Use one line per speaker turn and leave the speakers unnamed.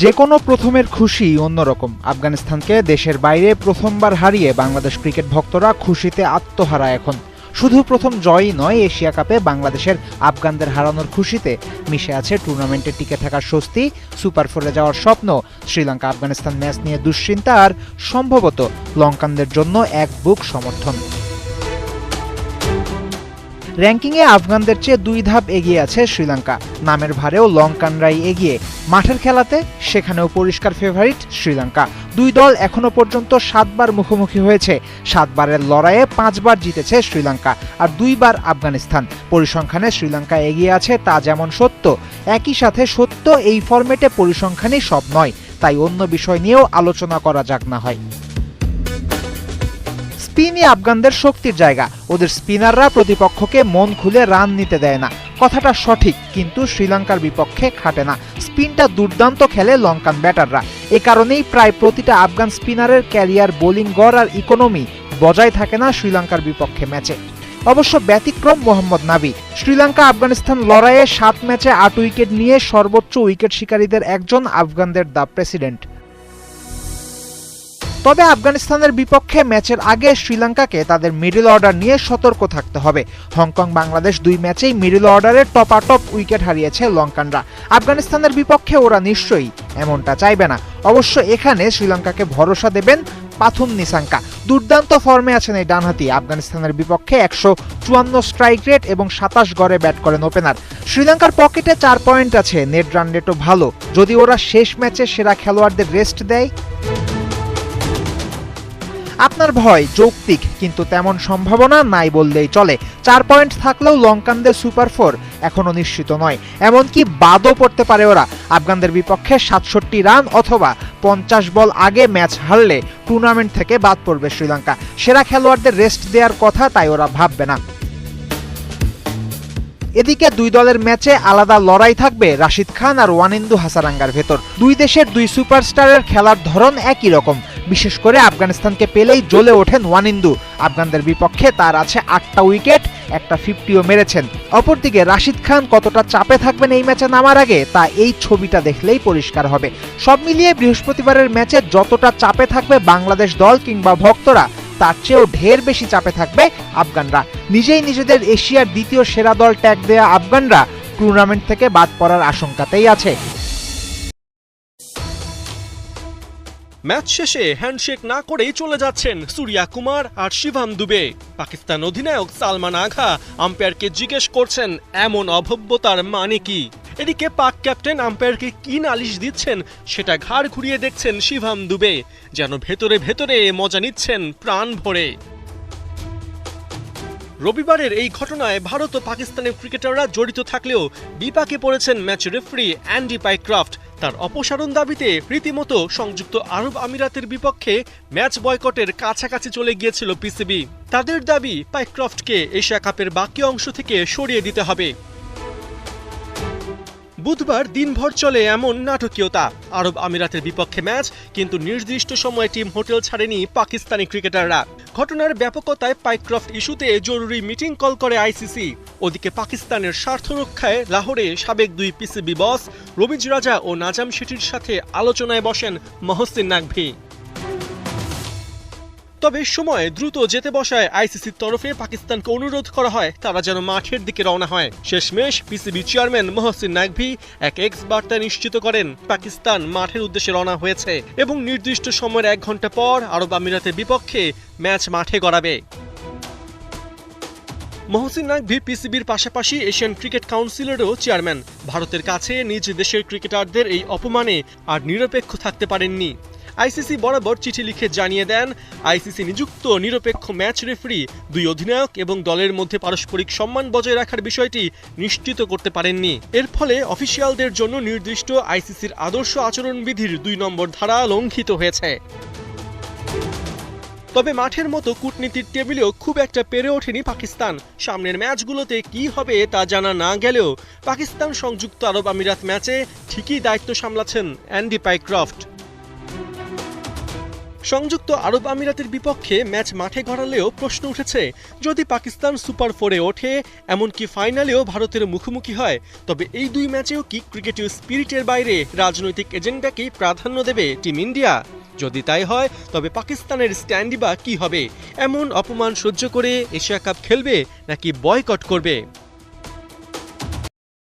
যে কোনো প্রথমের খুশি অন্যরকম। আফগানিস্তানকে দেশের বাইরে প্রথমবার হারিয়ে বাংলাদেশ ক্রিকেট ভক্তরা খুশিতে আত্মহারা এখন। শুধু প্রথম জয়ই নয়, এশিয়া কাপে বাংলাদেশের আফগানদের হারানোর খুশিতে মিশে আছে টুর্নামেন্টে টিকে থাকার স্বস্তি, সুপার ফোরে যাওয়ার স্বপ্ন, শ্রীলঙ্কা আফগানিস্তান ম্যাচ নিয়ে দুশ্চিন্তা আর সম্ভবত লঙ্কানদের জন্য এক বুক সমর্থন। র্যাঙ্কিংয়ে আফগানদের চেয়ে দুই ধাপ এগিয়ে আছে শ্রীলঙ্কা। নামের ভারেও লঙ্কানরাই এগিয়ে। মাঠের খেলাতে সেখানেও পরিষ্কার ফেভারিট শ্রীলঙ্কা। দুই দল এখনও পর্যন্ত সাতবার মুখোমুখি হয়েছে। সাতবারের লড়াইয়ে পাঁচবার জিতেছে শ্রীলঙ্কা আর দুইবার আফগানিস্তান। পরিসংখ্যানে শ্রীলঙ্কা এগিয়ে আছে তা যেমন সত্য, একই সাথে সত্য এই ফরম্যাটে পরিসংখ্যানই সব নয়। তাই অন্য বিষয় নিয়েও আলোচনা করা যাক না হয়। স্পিনই আফগানদের শক্তির জায়গা। ওদের স্পিনাররা প্রতিপক্ষকে মন খুলে রান নিতে দেয় না। কথাটা সঠিক, কিন্তু শ্রীলঙ্কার বিপক্ষে খাটে না। স্পিনটা দুর্দান্ত খেলে লঙ্কান ব্যাটাররা। এ কারণেই প্রায় প্রতিটা আফগান স্পিনারের ক্যারিয়ার, বোলিং গড় আর ইকোনমি বজায় থাকে না শ্রীলঙ্কার বিপক্ষে ম্যাচে। অবশ্য ব্যতিক্রম মোহাম্মদ নাবি শ্রীলঙ্কা আফগানিস্তান লড়াইয়ে সাত ম্যাচে আট উইকেট নিয়ে সর্বোচ্চ উইকেট শিকারীদের একজন আফগানদের দ্য প্রেসিডেন্ট। তবে আফগানিস্তানের বিপক্ষে ম্যাচের আগে শ্রীলঙ্কাকে তাদের মিডল অর্ডার নিয়ে সতর্ক থাকতে হবে। হংকং বাংলাদেশ দুই ম্যাচেই মিডল অর্ডারে টপাটপ উইকেট হারিয়েছে লঙ্কানরা। আফগানিস্তানের বিপক্ষে ওরা নিশ্চয়ই এমনটা চাইবে না। অবশ্য এখানে শ্রীলঙ্কাকে ভরসা দেবেন পাথুম নিসাঙ্কা দুর্দান্ত ফর্মে আছেন এই ডানহাতি। আফগানিস্তানের বিপক্ষে একশো চুয়ান্ন স্ট্রাইক রেট এবং সাতাশ গড়ে ব্যাট করেন ওপেনার। শ্রীলঙ্কার পকেটে চার পয়েন্ট আছে। নেট রান রেটও ভালো। যদি ওরা শেষ ম্যাচে সেরা খেলোয়াড়দের রেস্ট দেয় আপনার ভয় যৌক্তিক, কিন্তু তেমন সম্ভাবনা নাই বললেই চলে। চার পয়েন্ট থাকলেও লঙ্কানদের সুপার ফোর এখনও নিশ্চিত নয়। এমনকি বাদও পড়তে পারে ওরা। আফগানদের বিপক্ষে সাতষট্টি রান অথবা পঞ্চাশ বল আগে ম্যাচ হারলে টুর্নামেন্ট থেকে বাদ পড়বে শ্রীলঙ্কা। সেরা খেলোয়াড়দের রেস্ট দেওয়ার কথা তাই ওরা ভাববে না। এদিকে দুই দলের ম্যাচে আলাদা লড়াই থাকবে রাশিদ খান আর ওয়ানিন্দু হাসারাঙ্গার ভেতর। দুই দেশের দুই সুপারস্টারের খেলার ধরন একই রকম। বিশেষ করে আফগানিস্তানকে পেলেই জ্বলে ওঠেন ওয়ানিন্দু আফগানদের বিপক্ষে তার আছে আটটা উইকেট, একটা ফিফটিও মেরেছেন। অপরদিকে রাশিদ খান কতটা চাপে থাকবেন এই ম্যাচে নামার আগে, তা এই ছবিটা দেখলেই পরিষ্কার হবে। সব মিলিয়ে বৃহস্পতিবারের ম্যাচে যতটা চাপে থাকবে বাংলাদেশ দল কিংবা ভক্তরা, তার চেয়েও ঢের বেশি চাপে থাকবে আফগানরা। নিজেই নিজেদের এশিয়ার দ্বিতীয় সেরা দল ট্যাগ দেয়া আফগানরা টুর্নামেন্ট থেকে বাদ পড়ার আশঙ্কাতেই আছে।
ম্যাচ শেষে হ্যান্ডশেক না করেই চলে যাচ্ছেন সূর্যা কুমার আর শিভাম দুবে। পাকিস্তান অধিনায়ক সালমান আঘা আম্পায়ারকে জিজ্ঞেস করছেন, এমন অভব্যতার মানে কি? এদিকে পাক ক্যাপ্টেন আম্পায়ারকে কি নালিশ দিচ্ছেন, সেটা ঘাড় ঘুরিয়ে দেখছেন শিভাম দুবে, যেন ভেতরে ভেতরে মজা নিচ্ছেন প্রাণ ভরে। রবিবারের এই ঘটনায় ভারত ও পাকিস্তানের ক্রিকেটাররা জড়িত থাকলেও বিপাকে পড়েছেন ম্যাচ রেফারি অ্যান্ডি পাইক্রাফট। তার অপসারণ দাবিতে রীতিমতো সংযুক্ত আরব আমিরাতের বিপক্ষে ম্যাচ বয়কটের কাছাকাছি চলে গিয়েছিল পিসিবি। তাদের দাবি, পাইক্রফটকে এশিয়া কাপের বাকি অংশ থেকে সরিয়ে দিতে হবে। বুধবার দিনভর চলে এমন নাটকীয়তা। আরব আমিরাতের বিপক্ষে ম্যাচ, কিন্তু নির্দিষ্ট সময়ে টিম হোটেল ছাড়েনি পাকিস্তানি ক্রিকেটাররা। ঘটনার ব্যাপকতায় পাইক্রফট ইস্যুতে জরুরি মিটিং কল করে আইসিসি। ওদিকে পাকিস্তানের স্বার্থ রক্ষায় লাহোরে সাবেক দুই পিসিবি বস রবিজ রাজা ও নাজাম শেঠির সাথে আলোচনায় বসেন মহসিন নাকভি তবে সময় দ্রুত যেতে বসায় আইসিসির তরফে পাকিস্তানকে অনুরোধ করা হয়, তারা যেন মাঠের দিকে রওনা হয়। শেষমেশ পিসিবি চেয়ারম্যান মহসিন নাকভি এক এক্স বার্তায় নিশ্চিত করেন, পাকিস্তান মাঠের উদ্দেশ্যে রওনা হয়েছে এবং নির্দিষ্ট সময়ের এক ঘণ্টা পর আরব আমিরাতের বিপক্ষে ম্যাচ মাঠে গড়াবে। মহসিন নাকভি পিসিবির পাশাপাশি এশিয়ান ক্রিকেট কাউন্সিলেরও চেয়ারম্যান। ভারতের কাছে নিজ দেশের ক্রিকেটারদের এই অপমানে আর নিরপেক্ষ থাকতে পারেননি। আইসিসি বরাবর চিঠি লিখে জানিয়ে দেন, আইসিসি নিযুক্ত নিরপেক্ষ ম্যাচ রেফারি দুই অধিনায়ক এবং দলের মধ্যে পারস্পরিক সম্মান বজায় রাখার বিষয়টি নিশ্চিত করতে পারেননি। এর ফলে অফিসিয়ালদের জন্য নির্দিষ্ট আইসিসির আদর্শ আচরণবিধির দুই নম্বর ধারা লঙ্ঘিত হয়েছে। তবে মাঠের মতো কূটনীতির টেবিলেও খুব একটা পেরে ওঠেনি পাকিস্তান। সামনের ম্যাচগুলোতে কি হবে তা জানা না গেলেও পাকিস্তান সংযুক্ত আরব আমিরাত ম্যাচে ঠিকই দায়িত্ব সামলাচ্ছেন অ্যান্ডি পাইক্রফট। সংযুক্ত আরব আমিরাতের বিপক্ষে ম্যাচ মাঠে গড়ালেও প্রশ্ন উঠেছে, যদি পাকিস্তান সুপার ফোরে ওঠে, এমনকি ফাইনালেও ভারতের মুখোমুখি হয়, তবে এই দুই ম্যাচেও কি ক্রিকেটীয় স্পিরিটের বাইরে রাজনৈতিক এজেন্ডাকেই প্রাধান্য দেবে টিম ইন্ডিয়া? যদি তাই হয়, তবে পাকিস্তানের স্ট্যান্ডই বা কি হবে? এমন অপমান সহ্য করে এশিয়া কাপ খেলবে নাকি বয়কট করবে?